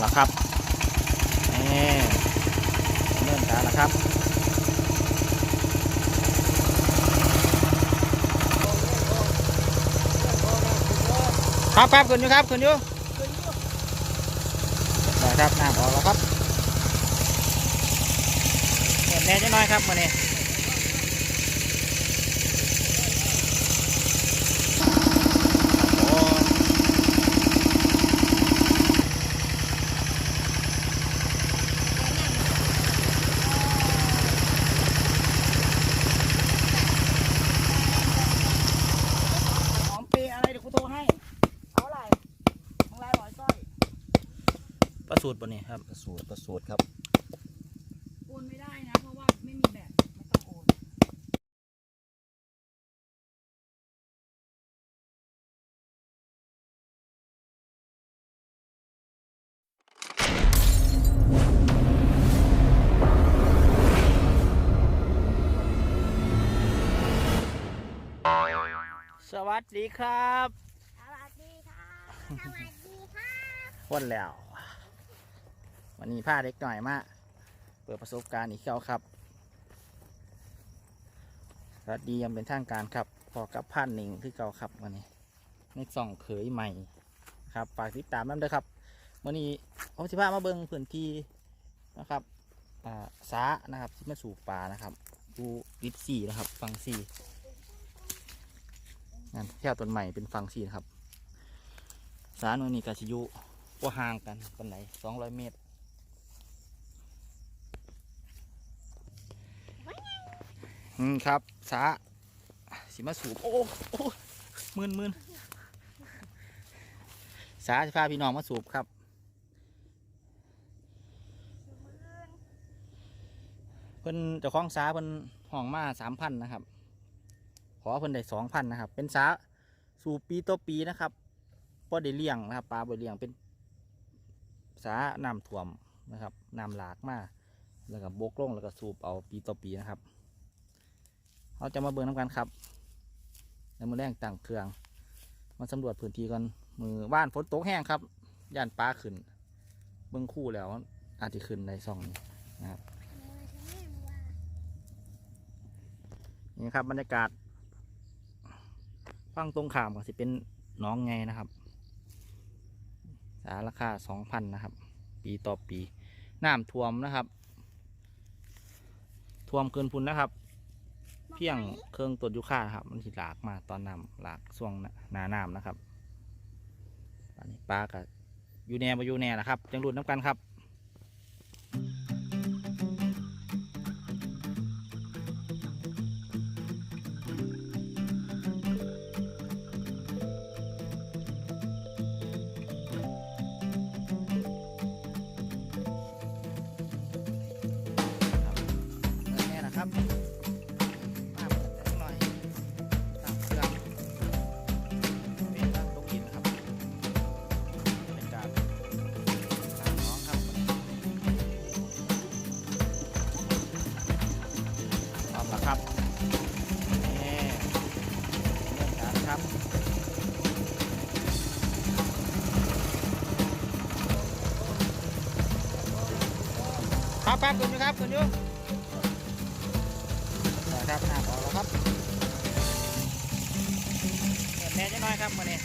แล้วครับนี่เริ่มการแล้วครับครับครับขึ้นอยู่ครับขึ้นอยู่ได้ครับน้ำออกแล้วครับเห็นแน่จะน้อยครับมาเนี่ยโอ้ หอมเปรย์อะไรเดี๋ยวกูโทรให้ เอาอะไรมึงลายร้อยสร้อย ประสู ตรบนนี้ครับประสูตรประสูตรครับโอนไม่ได้นะ เพราะว่าไม่มีแบบไม่ต้องโอนสวัสดีครับ สวัสดีค่ะ สวัสดีค่ะ วันแล้ว วันนี้พาเด็กหน่อยมาเปิดประสบการณ์อีกแล้วครับสวัสดียังเป็นทางการครับพอกับพันหนึ่งคือเก่าครับวันนี้ในส่องเขยใหม่ครับฝากติดตามน้ำด้วยครับวันนี้เอาสิพามาเบิ้งพื้นที่นะครับสานะครับที่มาสู่ป่านะครับ ดูดิฟซี่นะครับฟังซี่งานแค่ต้นใหม่เป็นฟังซี่นะครับสาหน่วยนี้กาชิยุว่าห่างกันปันไหนสองร้อยเมตร อืมครับสาสิมาสูบ โอ้โอ้มืนมืนสาจะพาพี่น้องมาสูบครับเพิ่นเจ้าของสาเพิ่นห้องมาสามพันนะครับ ขอเพิ่นได้สองพันนะครับ เป็นสาสูบปีต่อปีนะครับพอได้เลี้ยงนะครับปลาบ่ได้เลี้ยงเป็นสาน้ำท่วมนะครับน้ำหลากมาแล้วก็บกลงแล้วก็สูบเอาปีต่อปีนะครับ เราจะมาเบิ่งน้ำกันครับในมือแรงต่างเครื่อง มาสำรวจพื้นที่กันมือบ้านฝนตกแห้งครับย่านปลาขึ้น เบิ่งคู่แล้วอาจจะขึ้นในซองนี้นะครับนี่ครับบรรยากาศฟังตรงขามก็สิเป็นน้องไงนะครับ สาราคาสองพันนะครับ ปีต่อปีน้ำท่วมนะครับท่วมเกินพุนนะครับ เพียงเครื่องตรวจยุค่าครับ มันสิหลากมาตอนน้ำหลากช่วงหนาน้ำนะครับอันนี้ปลากับยูแน่มายูแน่นะครับ จังรุดน้ำกันครับ ครับครับคุณยูครับคุณอยู่ครับหน้าออกแล้วครับเห็นแม่จะน้อยครับมาเนี่ย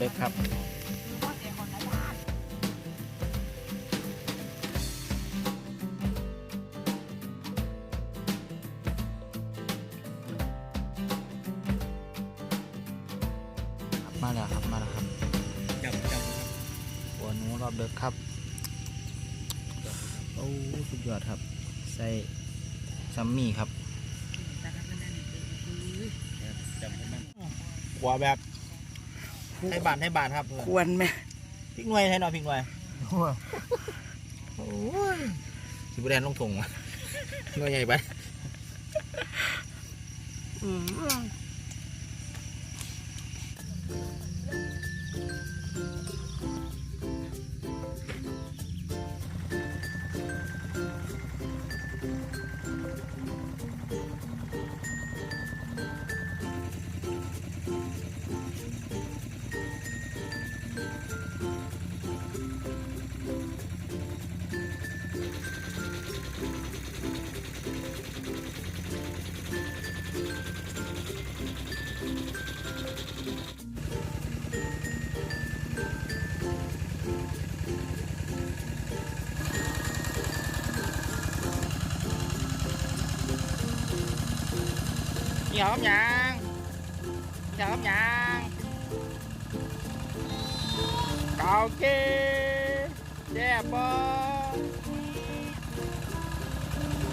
ด็กครับว่าเสียคนละญาติครับมาแล้วครับมาแล้วครับจับจับหัวหนูรอบเด็กครับโอ้สุดยอดครับ ใส่ซัมมี่ครับจับให้มันหัวแบบ ให้บานให้บานครับควรไหมพริกหน่วยให้หน่อยพริกหน่วยโอ้ยสิบแดนลงถุงวะหน่วยใหญ่ไปอืม นี่หอมยังนี่หอมยังเกาเกแซ่บบ่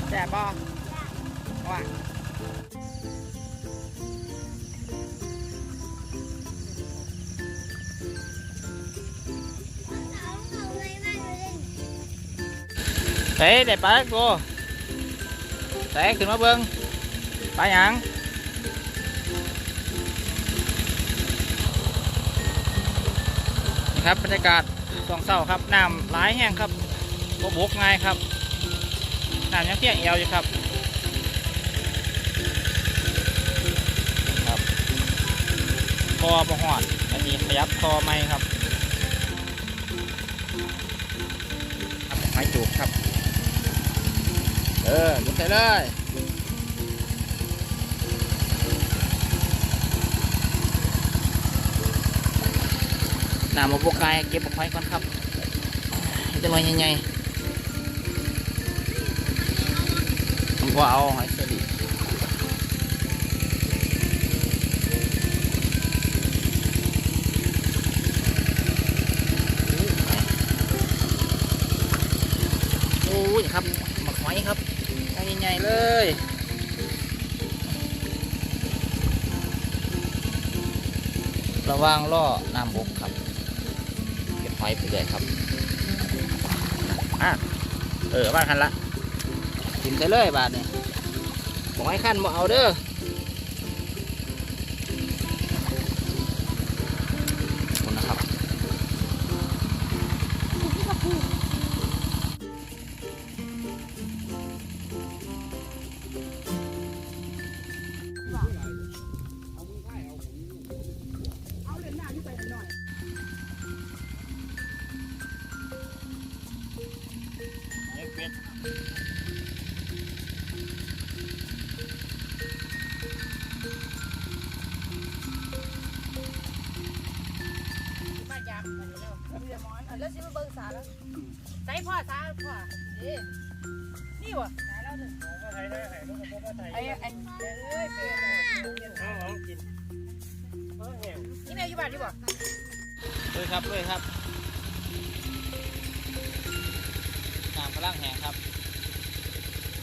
แซ่ ครับบรรยากาศสองเศร้าครับน้ำหลายแห้งครับบ่บกง่ายครับน้ำยังเพียงเอวอยู่ครับครับคอบ่หอดอันนี้ขยับคอไหมครับครับไม้จูบครับ เออมุดใส่เลย น้ำมาบกกายเก็บออกไปก่อนครับจะลอยใหญ่ๆผมก็เอาไอ้เสดีโอ้ยครับหมักหอยครับใหญ่ๆเลยระวังล่อน้ำบกครับ หอยไปเลยครับอะเออบ้านคันละกินไปเลยบาทนี่บอกให้ขั้นบ่เอาเด้อ แล้วสิมาเบิ่งสาแล้วใส่พ่อสาพ่อเด้นี่วะสาแล้วเด้อไอ้ไอ้เอ้ยเปรย์นี่แม่อยู่บ้านดีบ่ด้วยครับด้วยครับน้ำกำลังแห้งครับ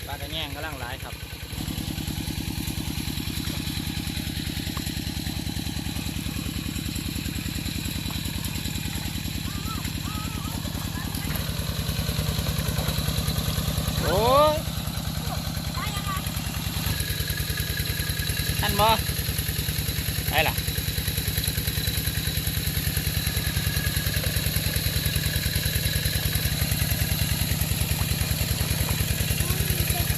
ปลากระแยงกำลังหลายครับ โอ้ย อันบ่ไปล่ะ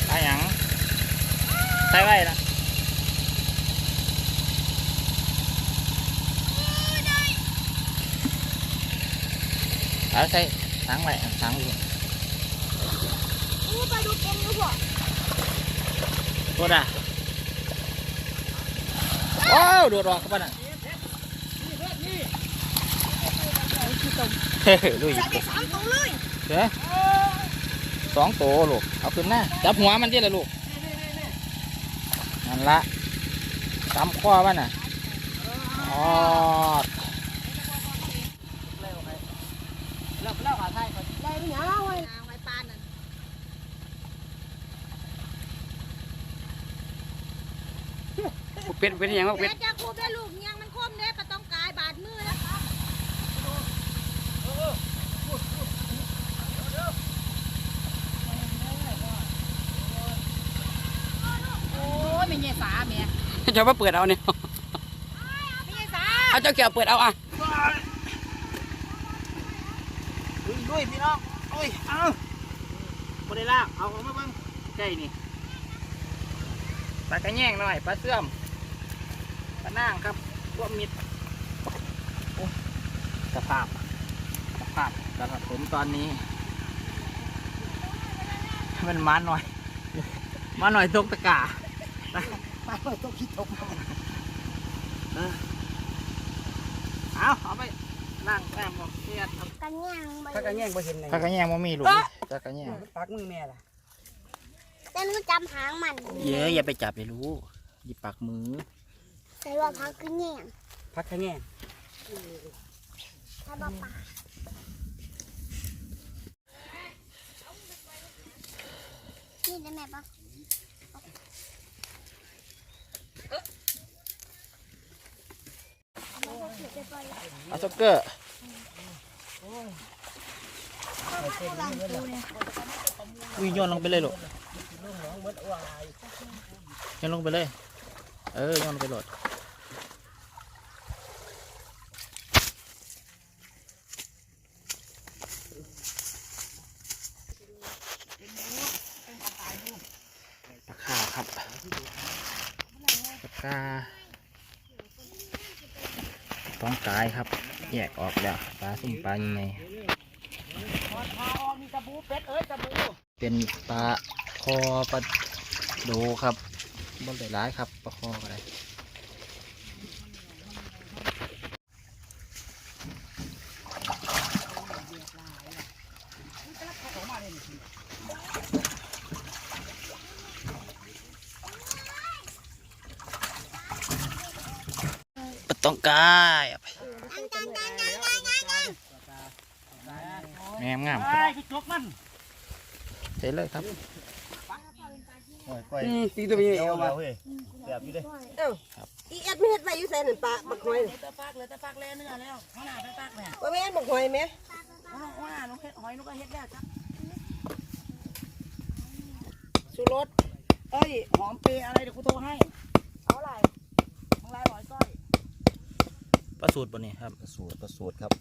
ปลาหยังใส่ไว้นะเอาใส่ถังไว้ถังอยู่อู้ปลาดุกเต็มอยู่พ่อตัวน่ะว้าวโดดออกเข้าไปน่ะขี้ตมเฮ้ยลุยใส่ไปสามตัวเลยเด้อสองตัวลูก เอาขึ้นหน้าจับหัวมันที่ละลูก นั่นละจำข้อมันน่ะอ๋อ แล้วแล้วขาไทย ได้ไม่เหนียวเว้ยนางไว้ปานนั่น เป็ดเป็นยังไงเป็ดแต่จะคูบได้ลูกยังมันคมเด้ปะต้องกายบาดมือแล้วโอ้ยไม่เงี้ยสาเมียจะมาเปิดเอาเนี่ยไม่เงี้ยสาเอาเจ้าเกี่ยวเปิดเอาอะลุยลุยพี่น้องลุยเอาบได้ลากเอาออกมาเบ้างใช่นี่ปลากระแยงหน่อยปลาเสื่อม ปลาน่างครับพวกมิดโอ้สภาพสภาพสำหรับผมตอนนี้ มันมาหน่อย มาหน่อยตกตะกามาเปิดตัวขี้ตกเอาเอาไปล่างแต้มบอกเสียดครับกันยังไปถ้ากันแย่งบ่เห็นไหนปลากระแยงบ่มีลูกปลากระแยงปักมือแม่ล่ะแต่หนูจำหางมัน เยอะอย่าไปจับเลยรู้หยิบปากมือ ใส่ว่าพักกันแย่งพักกันแย่งถ้าบ้าปานี่ได้ไหมปะเอามาเอาถือไปปล่อยเอาซ็อกเกอร์วางตัวเนี่ยอุ้ยโยนลงไปเลยลูกโยนลงไปเลย เออโยนลงไปโหลดปลาขาวครับปลาคาต้องกายครับ แยกออกแล้วปลาสุ่มปลายังไงเป็นปลาคอปลาโดครับบนหลายๆครับปลาคออะไรปต้องกายเอาไป แง่มงามครับไอ้ขี้ตกมันเสร็จเลยครับอืมตีตัวนี้เอามาอีเอ็ดไม่เฮ็ดไว้อยู่ใส่นั่นปลาบักหอยตะปากเลยตะปากเลยเนื้อแล้วข้างหน้าตะปากเนี่ยว่าแม่นบักหอยไหมข้างหน้าน้องเฮ็ดหอยน้องก็เฮ็ดแล้วจ้ะชูรสเอ้ยหอมเปรย์อะไรเดี๋ยวกูโทรให้เอาอะไรมึงลายหอยก้อยปลาสูตรบนนี้ครับสูตรประสูตรครับ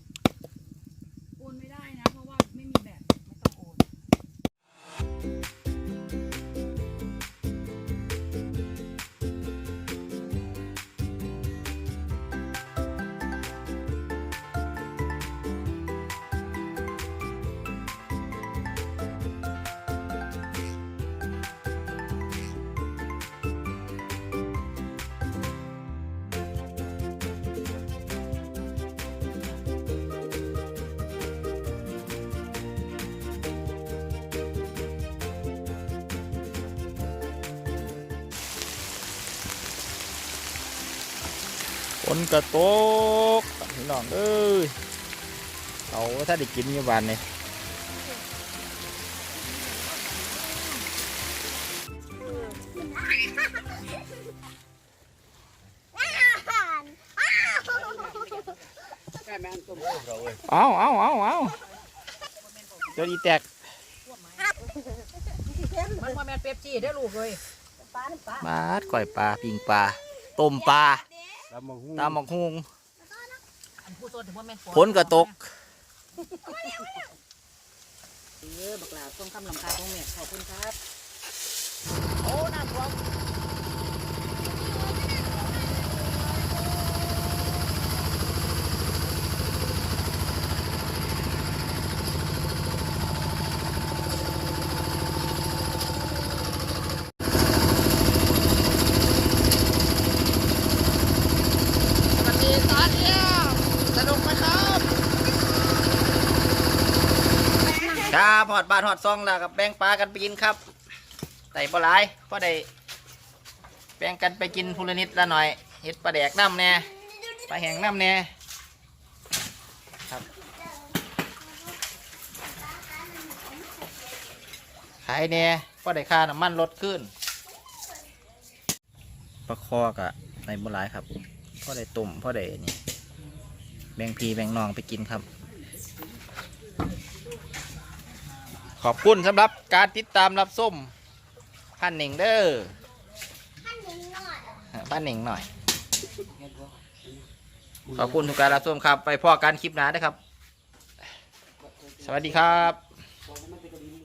นกระตกพี่น้องเอ้ยเอาถ้าได้กินอยู่บ้านนี่อาหารอ้าวใช่แม่นต้มเอาเอาเอาเอาเดี๋ยวอีแตกมันว่าแม่นเป๊ปซี่ได้อลูกเลยบาดก่อยปลาปิงปลาต้มปลา แล้วมาหุ้งตามหมกฮุงอันผู้โซนถึงว่าแม่นฝนกระตกเออบักหลาต้องคำลำคาตรงเม็ดขอบคุณครับ โอ้ น้ำท่วมสวัสดีตอนเที่ยงสนุกไหมครับ อดบ้านหอดซองแล้วกับแบ่งปลากันไปกินครับแต่ปลายก็ได้แบ่งกันไปกินพูลนิดละหน่อยเห็ดปลาแดกน้ำแน่ปลาแห้งน้ำแน่ครับขายแน่ก็ได้ค่าน้ำมันลดขึ้นปลาคอกะในบัวลายครับพ่อได้ตุ่มพ่อได้นี่แบ่งพีแบ่งนองไปกินครับ ขอบคุณสำหรับการติดตามรับส้มพันหนึ่งเด้อท่านหนึ่งหน่อยพันหนึ่งหน่อย ขอบคุณทุกการรับส้มครับ ไปพ่อการคลิปหน้านะครับ สวัสดีครับบอกให้มัน